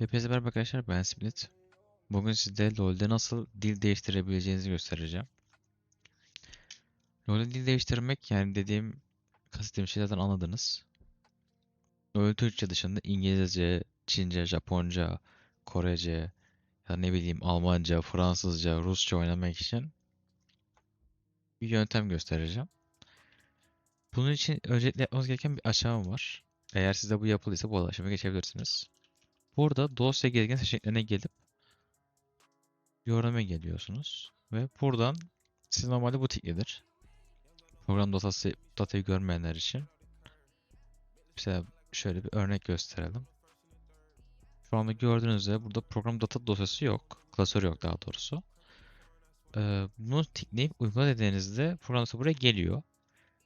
Hepinize merhaba arkadaşlar ben Split. Bugün size LoL'de nasıl dil değiştirebileceğinizi göstereceğim. LoL'de dil değiştirmek yani dediğim kastettiğim şeylerden anladınız. LoL Türkçe dışında İngilizce, Çince, Japonca, Korece ya ne bileyim Almanca, Fransızca, Rusça oynamak için bir yöntem göstereceğim. Bunun için öncelikle yapmanız gereken bir aşama var. Eğer sizde bu yapılıysa bu aşamaya geçebilirsiniz. Burada dosya gezgin seçeneklerine gelip yoruma geliyorsunuz. Ve buradan siz normalde bu tiklidir. Program datası, datayı görmeyenler için. Mesela şöyle bir örnek gösterelim. Şu anda gördüğünüz üzere burada program data dosyası yok. Klasörü yok daha doğrusu. Ee, bunu tıklayıp uygula dediğinizde program buraya geliyor.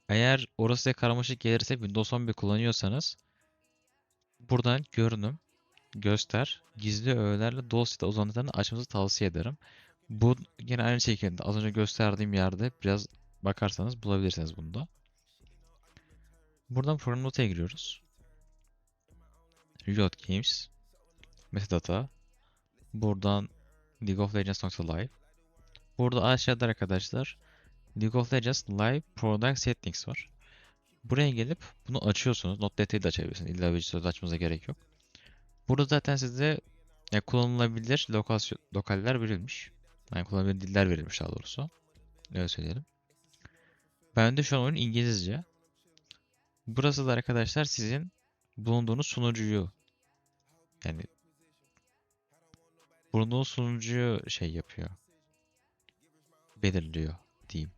Eğer orası karmaşık gelirse Windows 11 kullanıyorsanız buradan görünüm göster, gizli öğelerle dosyada uzantılarını açmanızı tavsiye ederim. Bu yine aynı şekilde az önce gösterdiğim yerde biraz bakarsanız bulabilirsiniz bunu da. Buradan program notaya giriyoruz. Reload Games, Metadata, buradan League of Legends.live. Burada aşağıda arkadaşlar League of Legends Live Product Settings var. Buraya gelip bunu açıyorsunuz. Not detayı da açabilirsiniz. İlla söz açmanıza gerek yok. Burada zaten size yani kullanılabilir lokasyon, lokaller verilmiş. Yani kullanılabilir diller verilmiş daha doğrusu. Öyle söyleyelim. Ben de şu an oyun İngilizce. Burası da arkadaşlar sizin bulunduğunuz sunucuyu yani bulunduğunuz sunucuyu şey yapıyor. Belirliyor diyeyim.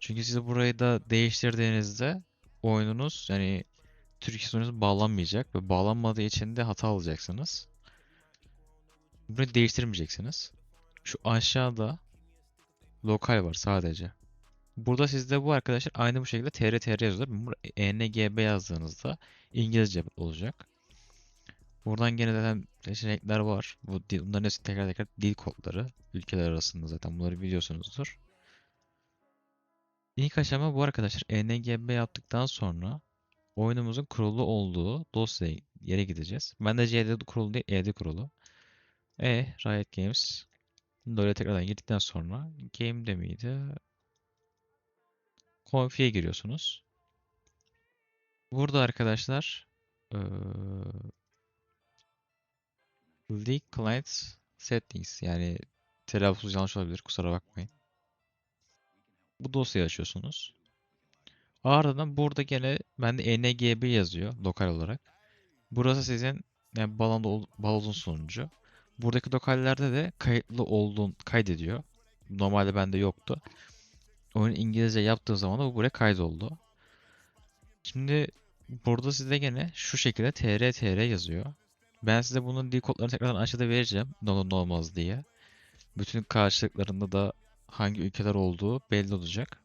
Çünkü siz burayı da değiştirdiğinizde oyununuz yani Türkiye sunucusu bağlanmayacak ve bağlanmadığı için de hata alacaksınız. Burayı değiştirmeyeceksiniz. Şu aşağıda lokal var sadece. Burada sizde bu arkadaşlar aynı bu şekilde tr tr yazılır. Engb yazdığınızda İngilizce olacak. Buradan gene zaten seçenekler var. Bu bunların hepsi tekrar tekrar dil kodları. Ülkeler arasında zaten bunları biliyorsunuzdur. İlk aşama bu arkadaşlar. engb yaptıktan sonra oyunumuzun kurulu olduğu dosyaya yere gideceğiz. Ben de C'de kurulu değil E'de kurulu. E Riot Games böyle tekrardan girdikten sonra game'de miydi? Config'e giriyorsunuz. Burada arkadaşlar eee League Client Settings yani telaffuz yanlış olabilir kusura bakmayın. Bu dosyayı açıyorsunuz. Ardından burada gene bende engb yazıyor lokal olarak. Burası sizin yani balonda balonun sonucu. Buradaki lokallerde de kayıtlı olduğun kaydediyor. Normalde bende yoktu. Oyun İngilizce yaptığı zaman da bu buraya kaydoldu. Şimdi burada size gene şu şekilde tr tr yazıyor. Ben size bunun dil kodlarını tekrardan aşağıda vereceğim. Ne olur ne olmaz diye. Bütün karşılıklarında da hangi ülkeler olduğu belli olacak.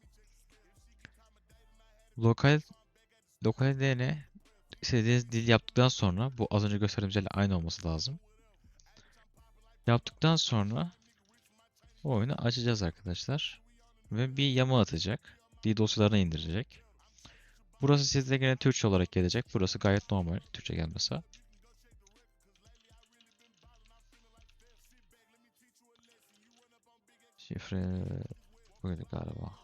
Lokal lokal ne? istediğiniz dil yaptıktan sonra bu az önce gösterdiğim üzere aynı olması lazım. Yaptıktan sonra o oyunu açacağız arkadaşlar. Ve bir yama atacak. Dil dosyalarına indirecek. Burası sizde gene Türkçe olarak gelecek. Burası gayet normal Türkçe gelmesi. Şifre buydu galiba.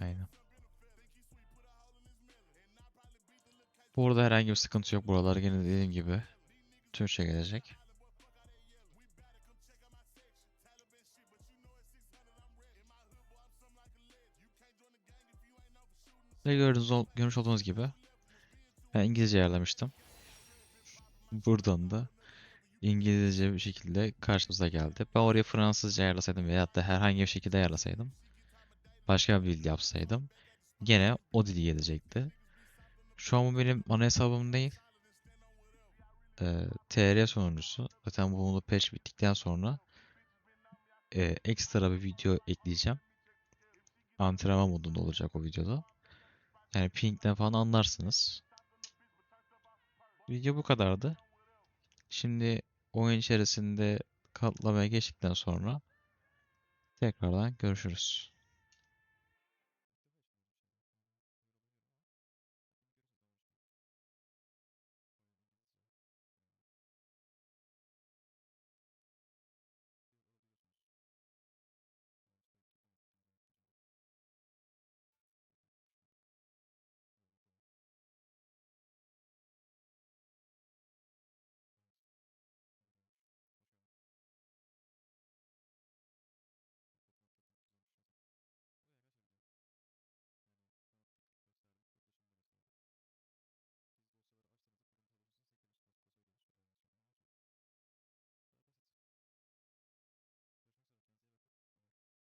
Aynen. Burada herhangi bir sıkıntı yok. Buralar gene dediğim gibi Türkçe gelecek. Ve gördüğünüz, görmüş olduğunuz gibi ben İngilizce ayarlamıştım. Buradan da İngilizce bir şekilde karşımıza geldi. Ben oraya Fransızca ayarlasaydım veyahut da herhangi bir şekilde ayarlasaydım başka bir dil yapsaydım gene o dili gelecekti. Şu an bu benim ana hesabım değil. Ee, TR sonuncusu. Zaten bunu patch bittikten sonra e, ekstra bir video ekleyeceğim. Antrenman modunda olacak o videoda. Yani ping'den falan anlarsınız. Video bu kadardı. Şimdi oyun içerisinde katlamaya geçtikten sonra tekrardan görüşürüz.